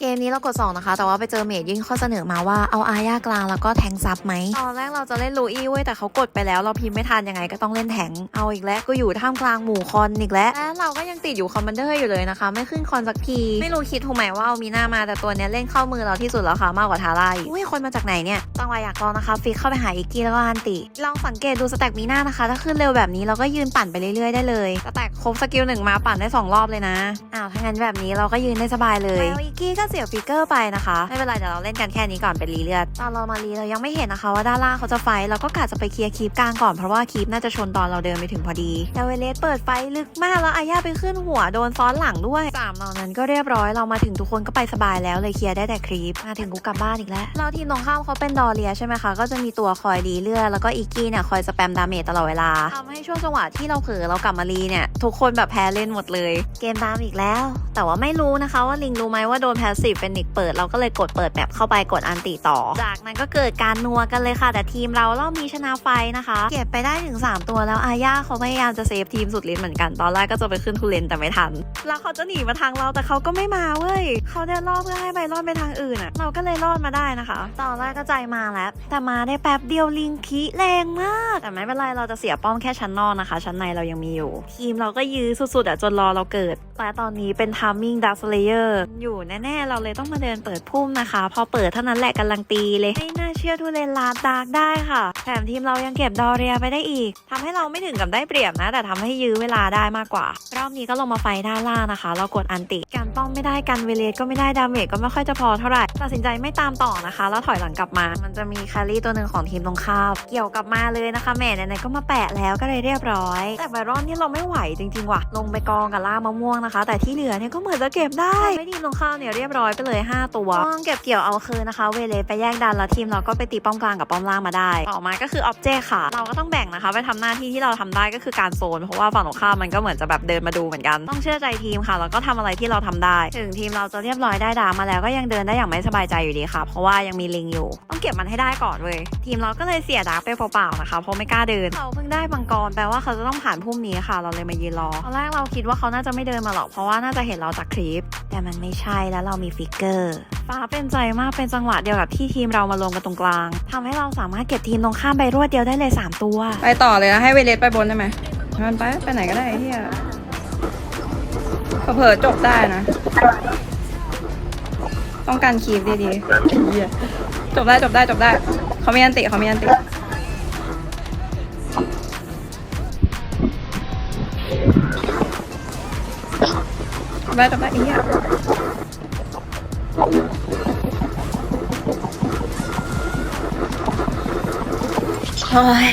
เกมนี้เรากด 2 นะคะ แต่ว่าไปเจอเมดยื่นข้อเสนอมาว่าเอาอาญากลางแล้วก็แทงซับไหมตอนแรกเราจะเล่นลูอี้เว้ยแต่เขากดไปแล้วเราพิมพ์ไม่ทันยังไงก็ต้องเล่นแทงเอาอีกแล้วก็อยู่ท่ามกลางหมู่คอนอีกแล้วและเราก็ยังติดอยู่คอมมานเดอร์อยู่เลยนะคะ ไม่ขึ้นคอนสักที ไม่รู้คิดถูกไหมว่าเอามีหน้ามาแต่ตัวเนี้ยเล่นเข้ามือเราที่สุดแล้วค่ะมากกว่าทาร่าอีกอุ้ยคนมาจากไหนเนี่ยจังหวะอยากลองนะคะฟิกเข้าไปหาอีกกี้แล้วก็อันติลองสังเกตดูสแต็กมีหน้านะคะ ถ้าขึ้นเร็วแบบนี้เราก็ยืนปั่นไปเรื่อยๆได้เลยสแต็กครบสกิลหนึ่งมาปั่นได้สองรอบเลยนะอ้าวถ้างั้นแบบนี้เราก็ยืนได้สบายเลยแล้วอีกกี้ก็เสียฟิกเกอร์ไปนะคะ ไม่เป็นไรเดี๋ยวเราเล่นกันแค่นี้ก่อนเป็นรีเลือดตอนเรามารีเรายังไม่เห็นนะคะว่าด้านล่างเขาจะไฟท์เราก็กะจะไปเคลียร์คีปกลางก่อนเพราะว่าคีปน่าจะชนตอนเราเดินไปถึงพอดีแต่เวเลสเปิดไฟลึกมากแล้วอาญาไปขึ้นหัวโดนซ้อนหลังด้วยสามเหล่านั้นก็เรียบร้อยเรามาถึงทุกคนก็ไปสบายแล้วเลยเคลียร์ได้แต่ครีปมาถึงกูกลับบ้านอีกแล้วเราทีมตรงข้ามเขาเป็นดอเลียใช่ไหมคะก็จะมีตัวคอยดีเลือดแล้วก็อีกกี้เนี่ยคอยสแปมดาเมจตลอดเวลาทำให้ช่วงจังหวะที่เราเผลอเรากลับมารีเนี่ยทุกคนแบบแพ้เล่นหมดเลย เกมตามอีกแล้ว แต่ว่าไม่รู้นะคะว่าลิงรู้ไหมว่าโดนแพสซีฟเป็นนิกเปิดเราก็เลยกดเปิดแบบเข้าไปกดอันติต่อ จากนั้นก็เกิดการนัวกันเลยค่ะ แต่ทีมเราเรามีชนะไฟนะคะ เก็บไปได้ถึง 3 ตัวแล้วอาญาเขาพยายามจะเซฟทีมสุดฤทธิ์เหมือนกันตอนแรกก็จะไปขึ้นทุเรนแต่ไม่ทัน แล้วเขาจะหนีมาทางเราแต่เขาก็ไม่มาเว้ยเขาเดินรอบเพื่อให้ใบรอดไปทางอื่นอะเราก็เลยรอดมาได้นะคะ ตอนแรกก็ใจมาแล้ว แต่มาได้แป๊บเดียวลิงคีแรงมาก แต่ไม่เป็นไรเราจะเสียป้อมแค่ชั้นนอกนะคะ ชั้นในเรายังมีอยู่ ทีมเราก็ยื้อสุดๆอะจนรอเราเกิดแต่ตอนนี้เป็นทามมิ่งดัสเลเยอร์อยู่แน่ๆเราเลยต้องมาเดินเปิดพุ่มนะคะ พอเปิดเท่านั้นแหละกำลังตีเลยไม่น่า เชื่อทุเรนลาดดาร์กได้ค่ะ แถมทีมเรายังเก็บดอเรียไปได้อีกทำให้เราไม่ถึงกับได้เปรียบนะ แต่ทำให้ยื้อเวลาได้มากกว่า รอบนี้ก็ลงมาไฟด้านล่างนะคะ เรากดอันติการป้องไม่ได้กันเวเลสก็ไม่ได้ดาเมจก็ไม่ค่อยจะพอเท่าไหร่ตัดสินใจไม่ตามต่อนะคะ แล้วถอยหลังกลับมา มันจะมีแครี่ตัวหนึ่งของทีมตรงข้ามเกี่ยวกลับมาเลยนะคะแม่ไหนๆก็มาแปะแล้วก็เลยเรียบร้อย แต่ไบรอนนี่เราไม่ไหวจริงๆว่ะลงไปกองกับล่ามะม่วงนะคะ แต่ที่เหลือเนี่ยก็เหมือนจะเก็บได้ไม่ทีมตรงข้ามเนี่ยเรียบร้อยไปเลย 5 ตัวต้องเก็บเกี่ยวเอาคืนนะคะ เวเลสไปแย่งดันแล้วทีมเราก็ไปตีป้อมกลางกับป้อมล่างมาได้ ต่อมาก็คือออบเจกต์ค่ะ เราก็ต้องแบ่งนะคะไปทำหน้าที่ที่เราทำได้ก็คือการโซน เพราะว่าฝั่งตรงข้ามมันก็เหมือนจะแบบเดินมาดูเหมือนกัน ต้องเชื่อใจทีมค่ะ แล้วก็ทำอะไรที่เราทำได้ ถึงทีมเราจะเรียบร้อยได้ดามาแล้วก็ยังเดินได้อย่างไม่สบายใจอยู่ดีค่ะ เพราะว่ายังมีลิงอยู่ ต้องเก็บมันให้ได้ก่อนเว้ย ทีมเราก็เลยเสียดาร์ไปเปล่าๆนะคะ เพราะไม่กล้าเดินเขาเพิ่งได้มังกรแปลว่าเขาจะต้องผ่านพุ่มนี้ค่ะ เราเลยมายืนรอ ตอนแรกเราคิดว่าเขาน่าจะไม่เดินมาหรอก เพราะว่าน่าจะเห็นเราจากคลิป แต่มันไม่ใช่แล้วเรามีฟิกเกอร์ ฟ้าเป็นใจมากเป็นจังหวะเดียวกับที่ทีมเรามาลงกันตรงกลางทำให้เราสามารถเก็บทีมตรงข้ามไปรวดเดียวได้เลยสามตัว ไปต่อเลยนะให้เวเลสไปบนได้ไหมมันไปไปไหนก็ได้เฮียเผลอจบได้นะ ต้องการคีฟดีๆจบได้จบได้จบได้เขามีอันติเขามีอันติจบได้จบได้อ้เหี้ยโอ้ย โอ้ย